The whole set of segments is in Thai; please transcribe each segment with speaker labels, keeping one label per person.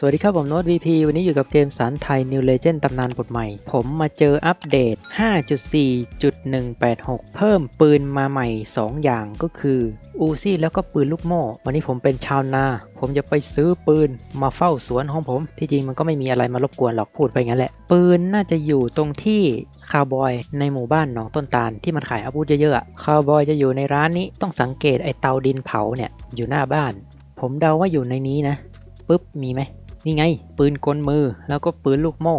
Speaker 1: สวัสดีครับ ผมโน้ต VP วันนี้อยู่กับเกมสารไทย New Legend ตำนานบทใหม่ ผมมาเจออัปเดต 5.4.186 เพิ่มปืนมาใหม่ 2 อย่างก็คือ อูซี่แล้วก็ปืนลูกโม่ วันนี้ผมเป็นชาวนา ผมจะไปซื้อปืนมาเฝ้าสวนของผม ที่จริงมันก็ไม่มีอะไรมารบกวนหรอกพูดไปงั้นแหละ ปืนน่าจะอยู่ตรงที่คาวบอยในหมู่บ้านหนองต้นตาลที่มันขายอาวุธเยอะๆคาวบอยจะอยู่ในร้านนี้ต้องสังเกตไอเตาดินเผาเนี่ยอยู่หน้าบ้าน ผมเดาว่าอยู่ในนี้นะปุ๊บมีไหม นี่ไง ปืนกลมือแล้วก็ปืนลูกโม่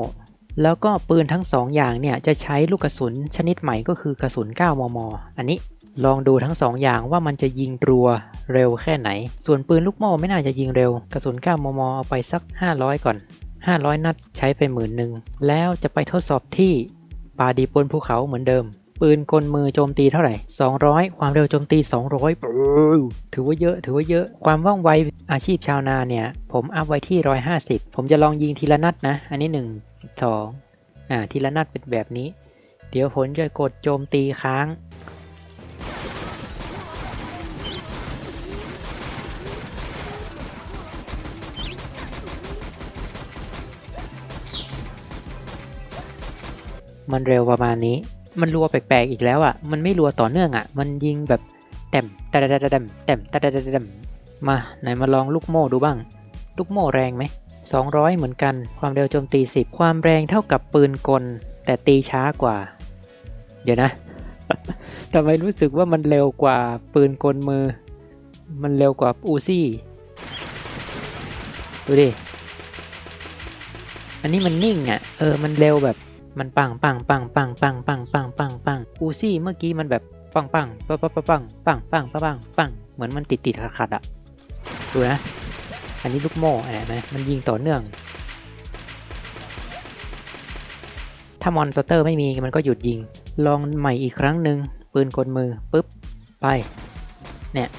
Speaker 1: แล้วก็ปืนทั้งสองอย่างเนี่ยจะใช้ลูกกระสุนชนิดใหม่ก็คือกระสุน 9 มม อันนี้ลองดูทั้งสองอย่างว่ามันจะยิงรัวเร็วแค่ไหน ส่วนปืนลูกโม่ไม่น่าจะยิงเร็ว กระสุน 9 มม เอาไปสัก 500 ก่อน 500 นัดใช้ไปหมื่นหนึ่งแล้วจะไปทดสอบที่ป่าดีบนภูเขาเหมือนเดิม ปืนกลมือโจมตีเท่าไหร่ 200 ความเร็วโจมตี 200ปื้อถือว่าเยอะ ถือว่าเยอะ ความว่องไวอาชีพชาวนาเนี่ย ผมอัพไว้ที่ 150 ผมจะลองยิงทีละนัดนะ อันนี้ 1 2อ่าทีละนัดเป็นแบบนี้ เดี๋ยวผมจะกดโจมตีค้าง มันเร็วประมาณนี้ มันรัวแปลกๆอีกแล้วอะ มันไม่รัวต่อเนื่องอะ มันยิงแบบแต้มตะดะดะดะดะแต้มตะดะดะดะดะมาไหนมาลองลูกโม่ดูบ้าง ลูกโม่แรงไหม200 เหมือนกัน ความเร็วโจมตี 10 ความแรงเท่ากับปืนกล แต่ตีช้ากว่า เดี๋ยวนะทำไมรู้สึกว่ามันเร็วกว่าปืนกลมือ มันเร็วกว่าอูซี่ ดูดิ อันนี้มันนิ่งอะ เออ มันเร็วแบบ มันปังปังปังปังปังปังปังปังปังอูซี่เมื่อกี้มันแบบปังปังปังปังปังปังปังปังปังปังเหมือนมันติดติดขัดขัดๆอะดูนะ อันนี้ลูกโม่เห็นไหมมันยิงต่อเนื่อง ถ้ามอนสเตอร์ไม่มีมันก็หยุดยิง ลองใหม่อีกครั้งหนึ่งปืนกลมือปุ๊บไปเนี่ย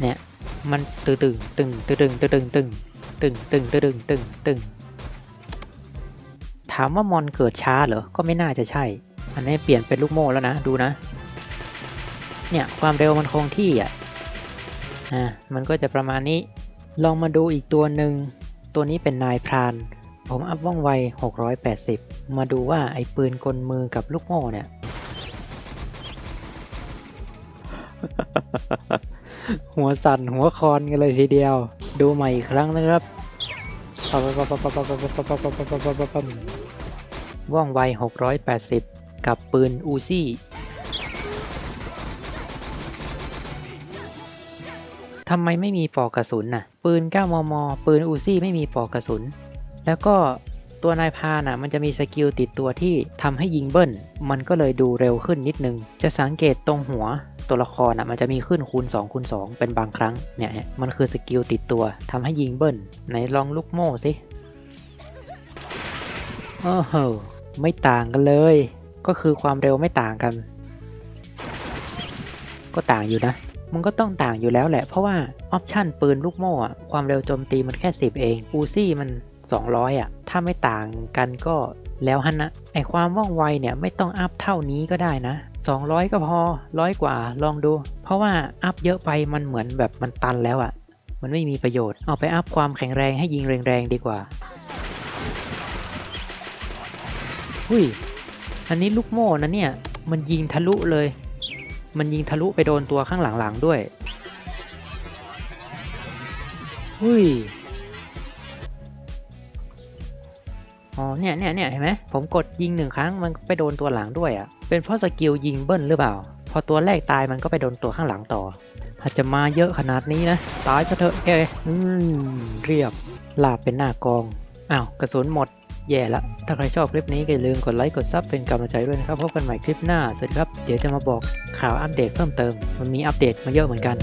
Speaker 1: เนี่ยมันตึงตึงตึงตึงตึงตึงตึงตึงตึงตึงตึงตึง ถามว่ามอนเกิดช้าเหรอ ก็ไม่น่าจะใช่ อันนี้เปลี่ยนเป็นลูกโม่แล้วนะ ดูนะ เนี่ยความเร็วมันคงที่อะ อ่า มันก็จะประมาณนี้ ลองมาดูอีกตัวหนึ่ง ตัวนี้เป็นนายพราน ผมอัพว่องไว 680 มาดูว่าไอ้ปืนกลมือกับลูกโม่เนี่ย หัวสั่นหัวคอนกันเลยทีเดียว ดูใหม่อีกครั้งนะครับ ว่องไว 680 กับปืนอูซี่ ทำไมไม่มีปอกกระสุนน่ะ ปืน 9 มม ปืนอูซี่ไม่มีปอกกระสุน แล้วก็ตัวนายพานน่ะมันจะมีสกิลติดตัวที่ทำให้ยิงเบิ้ล มันก็เลยดูเร็วขึ้นนิดนึง จะสังเกตตรงหัวตัวละครน่ะมันจะมีขึ้นคูณ2คูณ2เป็นบางครั้ง เนี่ยมันคือสกิลติดตัวทำให้ยิงเบิ้ลไหนลองลูกโม่สิโอ้โห ไม่ต่างกันเลย ก็คือความเร็วไม่ต่างกัน ก็ต่างอยู่นะ มันก็ต้องต่างอยู่แล้วแหละ เพราะว่าออปชันปืนลูกโม่อะความเร็วโจมตีมันแค่ 10 เองอูซี่มัน 200อะ ถ้าไม่ต่างกันก็แล้วฮันนะไอความว่องไวเนี่ยไม่ต้องอัพเท่านี้ก็ได้นะ 200 ก็พอร้อยกว่าลองดู เพราะว่าอัพเยอะไปมันเหมือนแบบมันตันแล้วอะ มันไม่มีประโยชน์ เอาไปอัพความแข็งแรงให้ยิงแรงๆดีกว่า หุ้ย อันนี้ลูกโม่นะเนี่ย มันยิงทะลุเลย มันยิงทะลุไปโดนตัวข้างหลังๆด้วยหุ้ย อ๋อ เนี่ยเนี่ยเนี่ยเห็นไหม ผมกดยิงหนึ่งครั้งมันไปโดนตัวหลังด้วยอะ่ะ เป็นเพราะสกิลยิงเบิ้ลหรือเปล่า พอตัวแรกตายมันก็ไปโดนตัวข้างหลังต่อถ้าจะมาเยอะขนาดนี้นะ ตายซะเถอะแกอืม เรียบ ลาบเป็นหน้ากอง อ้าว กระสุนหมด แย่ละ ถ้าใครชอบคลิปนี้ก็อย่าลืมกดไลค์กดซับเป็นกำลังใจด้วยนะครับ พบกันใหม่คลิปหน้า สวัสดีครับ เดี๋ยวจะมาบอกข่าวอัปเดตเพิ่มเติม มันมีอัปเดตมาเยอะเหมือนกัน